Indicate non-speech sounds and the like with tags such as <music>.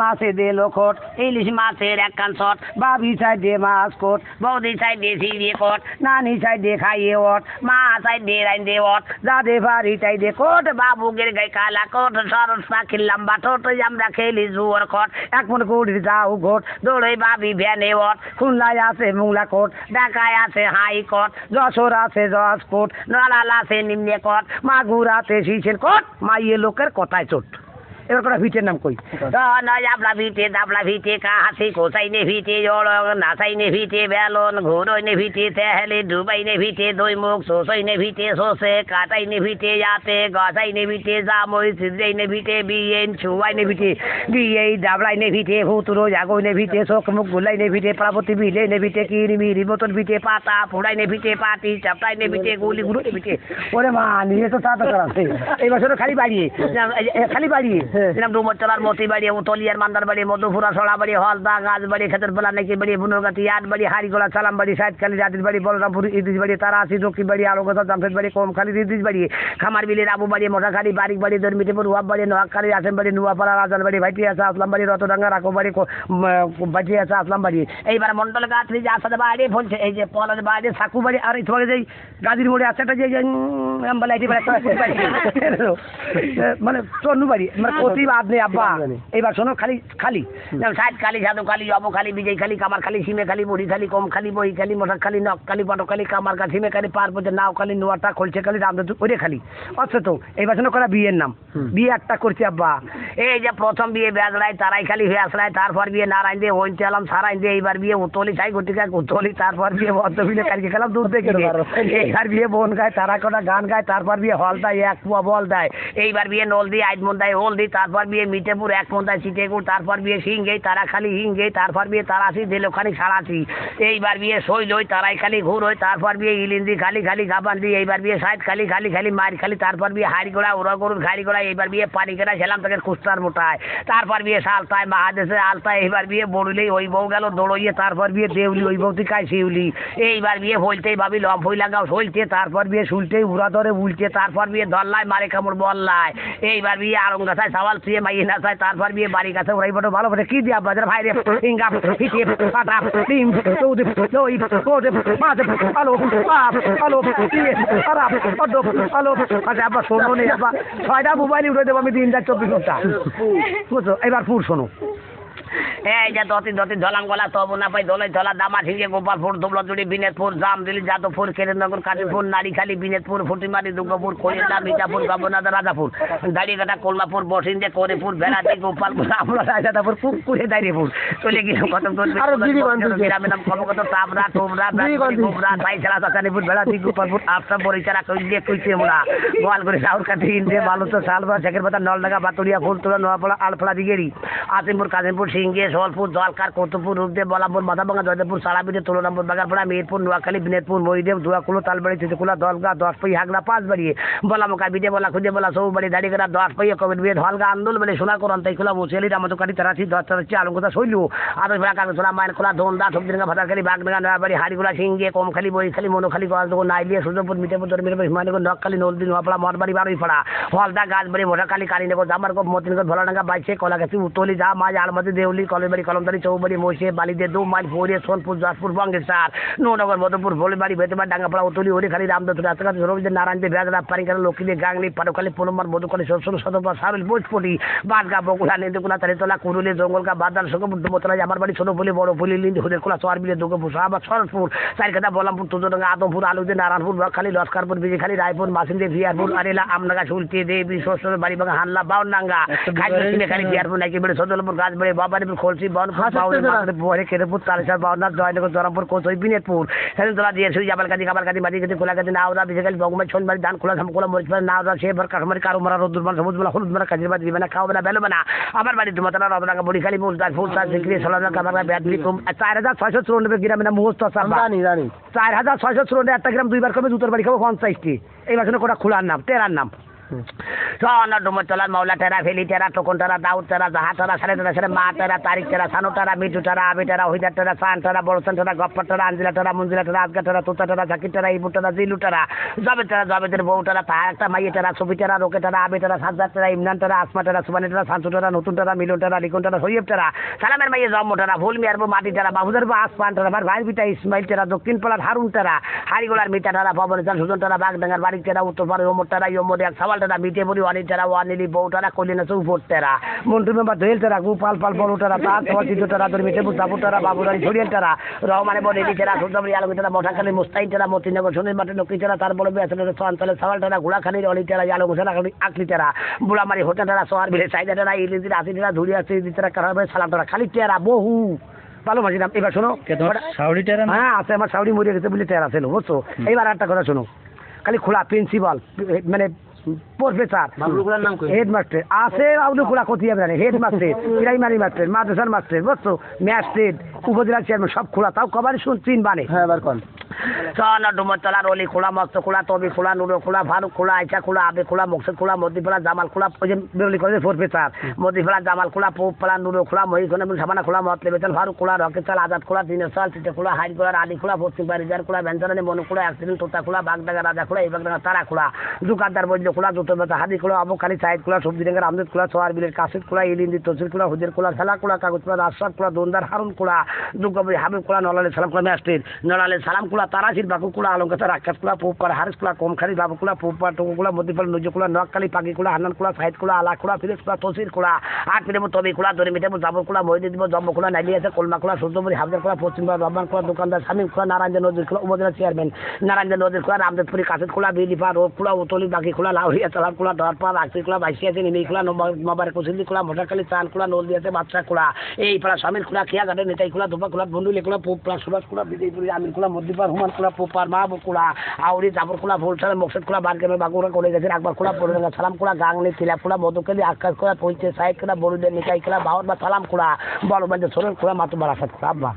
মাছে দে লোখট ইলিশ মাছের এক কান শট, বাবি চাই দে মাছ কোট, বৌদি চাই দে সিঁড়ি কোট, নানি চাই দে খাইয়ে ওট, মা চাই দে রাইন দে ওট যাদে বাড়ি চাই দে কোট, বাবু গের গাই কালা কোট, সরস পাখির লম্বা ঠোঁট, আমরা খেলি জুয়ার খট, এক মন কুড়ি যাও ঘোট দৌড়ে বাবি ভ্যানে ওট, খুলনায় আছে মুংলা কোট, ঢাকায় আছে হাই কট, যশোর আছে জজ কোট নড়াল আছে নিম্নে কোট, মাগুর আছে শিশের কোট, মাইয়ে লোকের কথায় চোট। এবার কটা ভিটের নাম কই দাবলা ভিটে দাবলা ভিটে কাহাসি কোসাই নে ভিটে জড়ক নাসাই নে ভিটে বেলন ঘোরই নে ভিটে তেহলে ডুবাই নে ভিটে দই মুখ সোসই নে ভিটে সোসে কাটাই নে ভিটে যাতে গসাই নে ভিটে জামই সিদ্রাই নে ভিটে বিয়েন ছুয়াই নে ভিটে বিয়ে দাবলাই নে ভিটে হুতুরো জাগই নে ভিটে চোখ মুখ গুলাই নে ভিটে পার্বতী বিলে নে ভিটে কিরমি রিমতন ভিটে পাতা ফুড়াই নে ভিটে পাটি চাপটাই নে ভিটে গুলি গুলো নে ভিটে ওরে মা নিয়ে তো সাথে করাছে এই বছর খালি বাড়িয়ে খালি বাড়িয়ে যেরকম ডুমরতলার মতি বাড়ি উতলিয়ার মান্দার বাড়ি মধুপুরা সড়া বাড়ি হলদা গাছ বাড়ি খেতের বেলা নাকি বাড়ি বুনুরগাতি আট বাড়ি হারিগোলা সালাম বাড়ি সাইদখালি জাতির বাড়ি বলরামপুর ইদিস বাড়ি তারাসি দক্ষিণ বাড়ি আলোকতা জামশেদ বাড়ি কমখালি ইদিস বাড়ি খামার বিলি রাবু বাড়ি মশাখালি বারিক বাড়ি দরমিটিপুর ওয়াব বাড়ি নোয়াখালী আসেম বাড়ি নুয়াপাড়া রাজার বাড়ি ভাইটি আছে আসলাম বাড়ি রতডাঙ্গা রাখো বাড়ি ভাইটি আছে আসলাম বাড়ি এইবার মন্ডল গাছরি যে আসাদে বাড়ি বলছে এই যে পলাশ বাড়ি সাকু বাড়ি আর এই তোমাকে যেই গাজীর মোড়ে আছে একটা যে যে। <laughs> মানে তনু বাড়ি মানে প্রতি আপনি আব্বা। এইবার শোনো খালি খালি। সাইড খালি সাধু খালি অব খালি বিজয় খালি কামার খালি সিমে খালি মুড়ি খালি কম খালি বই খালি মশাক খালি নখ খালি পটক খালি কামার খালি সিমে খালি পার পর্যন্ত নাও খালি নোয়াটা খলছে খালি রামদু ওরে খালি। আচ্ছা তো এইবার শোনো করা বিয়ের নাম। বিয়ে একটা করছে আব্বা। এই যে প্রথম বিয়ে বেজড়ায় তারাই খালি হয়ে আসলায় তারপর বিয়ে নারায়ণ দিয়ে ওইন চালাম সারাইন দিয়ে এইবার বিয়ে উতলি চাই গতিকা উতলি তারপর বিয়ে বদ্ধ বিলে কালকে খেলাম দুধ দেখে এইবার বিয়ে বোন গায় তারা কটা গান গায় তারপর বিয়ে হল দেয় এক পুয়া বল দেয়। এইবার বিয়ে নল দিয়ে আইডমন দেয় হোল দি তারপর বিয়ে মিটেপুর এক মন দেয় চিটেকুর তারপর বিয়ে সিংহে তারা খালি হিংগে তারপর বিয়ে তারাসি দিল খালি সাড়াসি এইবার বিয়ে শৈল ওই তারাই খালি ঘুর ওই তারপর বিয়ে ইলিন্দি, খালি খালি গাবান দি এইবার বিয়ে সাইড খালি খালি খালি মার খালি, তারপর বিয়ে হাড়ি গোড়া ওরা গরুর ঘাড়ি গোড়া এইবার বিয়ে পানি কেনা ছিলাম তাকে কুস্তার মোটায়। তারপর বিয়ে সালতায়, মহাদেশে আলতায়, এইবার বিয়ে বড়লেই ওই বউ গেল দৌড়ইয়ে, তারপর বিয়ে দেউলি, ওই বউ কায় শিউলি? এইবার বিয়ে হইতেই ভাবি লম হই লাগাও হইতে তারপর বিয়ে শুলতেই উড়া ধরে উল্টে তারপর বিয়ে ধরলায় মারে কামড় বললায়। এইবার বিয়ে আরং গাছায় সাওয়াল শুয়ে মাইয়ে নাচায় তারপর বিয়ে, বাড়ি কাছে ওরাই বড় ভালো বটে কি দিয়া বাজার ভাইরে? ইঙ্গা পিঠে পাটা ডিম চৌদি দই কোদে মাছ, আলো পাপ আলো দিয়ে খারাপ অদ্দ আলো আচ্ছা আবার শোনো নেই আবার ছয়টা মোবাইল উঠে দেবো আমি তিন চার চব্বিশ ঘণ্টা। বুঝছ? এবার পুর শোনো। এই যে দতি দতি ধলাম গলা তবু না পাই দলাই ধলা দামা ঠিকে গোপালপুর দুবলাজুড়ি বিনেতপুর জামদিলি যাদবপুর কেরেনগর কাশীপুর নারীখালী বিনেতপুর ফুটিমারি দুর্গাপুর মির্জাপুর রাজাপুর কল্লাপুর বসিন্দে করিপুর বেড়াতি গোপালপুর আমরা রাজাদাপুর পুকুরে দাঁড়িয়েপুর চলে গেলাম কত। গ্রামের নাম কত তাপরা গিরিগঞ্জ। গোবরা তাই ছাড়া চাচানিপুর বেড়াতি গোপালপুর আপটা বরিচারা কইলে কইছে মোরা গোয়াল করে সাউর কাঠি ইন্দে ভালো তো শালবা শেখের পাতা নলডাঙ্গা বাতুরিয়া ফুলতোলা নোয়াপাড়া আলফলা দিগেরি আসিমপুর কাজিমপুর সিংহে সোলপুর, জলকার কৌতুপুর রূপদেব, বলাপুর মাথাভাঙ্গা জয়দেবপুর সারাবিদে তুলনামপুর বাগারপাড়া মিরপুর, নোয়াখালী বিনেতপুর মহিদেব দুয়াকুলো, তালবাড়ি চিতুকুলা দশগা দশ পাই হাগড়া পাঁচ বাড়ি বলামুকা, বিদে, বলা খুঁজে বলা সৌ বাড়ি দাড়িগড়া দশ পাই কবির বিয়ে, ধলগা, আন্দোল, বলে সোনা করন তাই খোলা মুসেলি রামতকারি তারাশি দশ তারাশি আলঙ্কতা শৈলু আদর ভেড়া মায়ের খোলা ধন্দা সবদিনগা ভাতারখালি, বাগডাঙ্গা, নয়াবাড়ি, হাড়িগুলা সিংহে কমখালি বইখালি মনোখালি গজদগো নাইলিয়া সুজপুর মিটেপুর দরমিরপুর হিমানীগঞ্জ নকখালি নলদি নোয়াপাড়া, মঠবাড়ি, বারুইপাড়া, হলদা, গাছবাড়ি মোটাখালি কালীনগর জামারগঞ্জ মতিনগর, ভোলাডাঙ্গা বাইশে কলাগাছি উতলি যা মাঝ আলমাদি দেউলি কলেবাড়ি কলমদারি চৌবাড়ি মহিষে বালিদে দু মাইল ফোরিয়ে সোনপুর যশপুর বঙ্গেশ্বর নৌনগর মধুপুর ভোলিবাড়ি বেতেবার ডাঙ্গাপাড়া উতলি হরিখালি রামদত্ত রাস্তাঘাট সরবিদের নারায়ণদের বেদরা পারিকার লক্ষ্মীদের গাংলি পারুখালি পলম্বার মধুখালি সরসর সদরপাড়া সারুল ভোজপটি বাদগা বগুড়া নেন্দুকুলা তারিতলা কুরুলি জঙ্গলকা বাদাল শোকপুর দুমতলা আমার বাড়ি ছোট ছোটপুলি বড় পুলি লিন্দি হুদের খোলা চরবিলে দুর্গাপুর শাহবাগ সরসপুর চারিকাটা বলামপুর তুজডাঙ্গা আদমপুর আলুদে নারায়ণপুর বকখালি লস্করপুর বিজয়খালী রায়পুর মাসিন্দে ভিয়ারপুর আরেলা আমনাগা সুলতি দেবী শ্বশুর বাড়িবাঙ্গা হানলা বাউনডাঙ্গা খাইলে খালি বিয়ারপুর নাকি বেড়ে সদলপুর গাছবাড়ি বাবারিপুর খলসি বাউনপুর বাউনের বহরে কেরপুর তালেশ্বর বাউনাথ জয়নগর জরামপুর কোচই বিনেতপুর। সেদিনতলা দিয়ে সুই জাবালকাদি কাবালকাদি মাদিকাদি কোলাকাদি নাওদা বিজয়খালী বগুমাই ছনবাড়ি ধান খোলা ধামখোলা মরিচপাড়া নাওদা শেভর কাঠমারি কারুমারা রোদ্দুরমান সবুজমালা হলুদমালা কাজিরবাদ দিবেনা খাওয়াবেনা বেলোবেনা আমার বাড়ি দুমাতলা রতনাঙ্গা বড়িখালী ফুলদার ফুলদার সিকরি সোলানা কামারা ব্যাটলি কম চার হাজার ছয়শো চুরানব্বই গ্রামের নাম মুহূর্ত জানি জানি। চার হাজার ছয়শো চুরানব্বই একটা গ্রাম দুইবার কমে জুতোর বাড়ি খাব পঞ্চাশটি। এই মাসে কোটা খোলার নাম তেরার নাম। সন ডুমর মৌলা টেরা টোকন টেরা, দাউদ টেরা জাহা টেরা সাড়ে টেরা সাড়ে মা টেরা, তারিখ টেরা, সানু টেরা মিঠু টেরা, আবি টেরা হইদার টেরা, সান টেরা, বড়সান টেরা, গপ্পর টেরা, আঞ্জিলা টেরা, মঞ্জিলা টেরা, আজগা টেরা, তুতা টেরা, জাকির টেরা, ইবু টেরা, জিলু টেরা জবে টেরা জবেদের বউ টেরা তাহা একটা মাইয়ে টেরা, ছবি টেরা, রোকে টেরা, আবি টেরা, সাজ্জাদ টেরা, ইমরান টেরা, আসমা টেরা, সুবানি টেরা শান্তু টেরা, নতুন টেরা, মিলন টেরা, লিখন টেরা, সৈয়ব টেরা, সালামের মাইয়ে জম্ম টেরা, ভুল মিয়ার মাটি টেরা, বাবুদের আসমান টেরা ভাইয়ের বিটা ইসমাইল টেরা, দক্ষিণ পাড়ার হারুন টেরা হারিগোলার মিটা টেরা ভবন সুজন টেরা, বাগডাঙ্গার বাড়ি টেরা, উত্তর পাড়ে ওমর টেরা এক মিটে বড়ি ওয়ানি টেরা ওয়ানিলি বউ টেরা কলিনা চৌফোর টেরা মন্টু মেম্বার দোয়েল টেরা গোপাল পাল বড় টেরা তার সবার চিত্র টেরা ধরে মিটে বুঝাবু টেরা বাবুরানি ঝরিয়াল টেরা রহমানে এলি টেরা সুন্দরী আলমী টেরা মঠাখালী মুস্তাইন টেরা মতিনগর সুনীল মাঠে লক্ষ্মী টেরা তার বড় বেসন সঞ্চালে সাওয়াল টেরা ঘোড়াখালীর অলি টেরা আলো ঘোষণা আকলি টেরা বুড়ামারি হোটেল টেরা সোহার বিলে সাইদা টেরা ইলিদির আসি টেরা ধুরি আসি টেরা কারাবে সালাম টেরা খালি টেরা বহু। ভালো মাঝিরাম এবার শোনো হ্যাঁ আছে আমার সাউরি মরিয়ে গেছে বলে টেরা ছিল বুঝছ? এইবার একটা কথা শোনো খালি খোলা প্রিন্সিপাল মানে প্রফেসর? হেডমাস্টার। আছে আউলি খোলা কোথায় জানে হেডমাস্টার <laughs> প্রাইমারি মাস্টার মাদ্রাসার মাস্টার বুঝছ? ম্যাজিস্ট্রেট উপজেলা চেয়ারম্যান সব খোলা তাও কবারই শুন চিন বানে। হ্যাঁ এবার কোন। সন ডুমর তলার অলি খোলা মস্ত খোলা তবি খোলা নুরো খোলা ফারুক খোলা আইসা খোলা আবে খোলা মকসুদ খোলা মদিফলা জামাল খোলা বেরলি করে প্রফেসর মদিফলা জামাল খোলা পোপলা নুরো খোলা মহিখন এবং সাবানা খোলা মতলে বেতন ফারুক খোলা রকেট চাল আজাদ খোলা দিনের চাল চিটে খোলা হাইট খোলা আলি খোলা পশ্চিম বাড়িজার খোলা ব্যঞ্জনানি মনু খোলা অ্যাক্সিডেন্ট তোতা খোলা বাগডাঙ্গা রাজা খোলা এই বাগডাঙ্গা তারা খোলা। দোকানদার বৈদ্য খোলা জুতো বেতা হাদি খোলা আবুখালি সাইড খোলা সবজি রেঙ্গার আমদেদ খোলা সোয়ার বিলের কাশিদ খোলা ইলিন্দি তসির খোলা হুজের খোলা খেলা খোলা কাগজ খোলা রাজসাদ খোলা দোনদার হারুন খোলা। বাবু খোলা পুপার টুকু খোলা মদিপাল নজু খোলা নোয়াখালী পাখি খোলা হান্নান খোলা সাইদ খোলা আলা খোলা ফিরেজ খোলা তসির খোলা আট দরি খোলা মহিদি দিব জম্ম নাইলি আছে কলমা হাবদার পশ্চিম রহমান দোকানদার নারায়ণ নদীর খোলা উপজেলা চেয়ারম্যান। নারায়ণ নদীর খোলা রামদেবপুরি, কাশিদ খোলা বিলিপা, রোড খোলা উতলি, বাকি খোলা লাউরিয়া তালাব খোলা দরপা বাইশি আছে নিমি খোলা নবার কুসিন্দি খোলা চান খোলা নদী আছে বাচ্চা খোলা এই পাড়া স্বামীর খোলা খেয়া ঘাটে নেতাই খোলা ধোপা কুলা বন্ধুলি পোপ কুলা সুভাষ কুলা, বিজয় বিজয়পুরি আমির কুলা মদ্দিপার হুমান কুলা পোপার মাহবুব খোলা আউরি, জাফর কুলা ফুলসালে মকসদ কুলা বারগেমের বাগুরা করে গেছে আকবর কুলা পড়ে সালাম কুলা গাংলি তিলা কুলা, মধুকেলি, আকাশ কুলা পৌঁছে সাইড কুলা, বড়ুদের নিকাই কুলা, বাহর বা সালাম কুলা, বড় বান্ধব সোরেন কুলা মাতুবার আসাদ কুলা, আব্বা।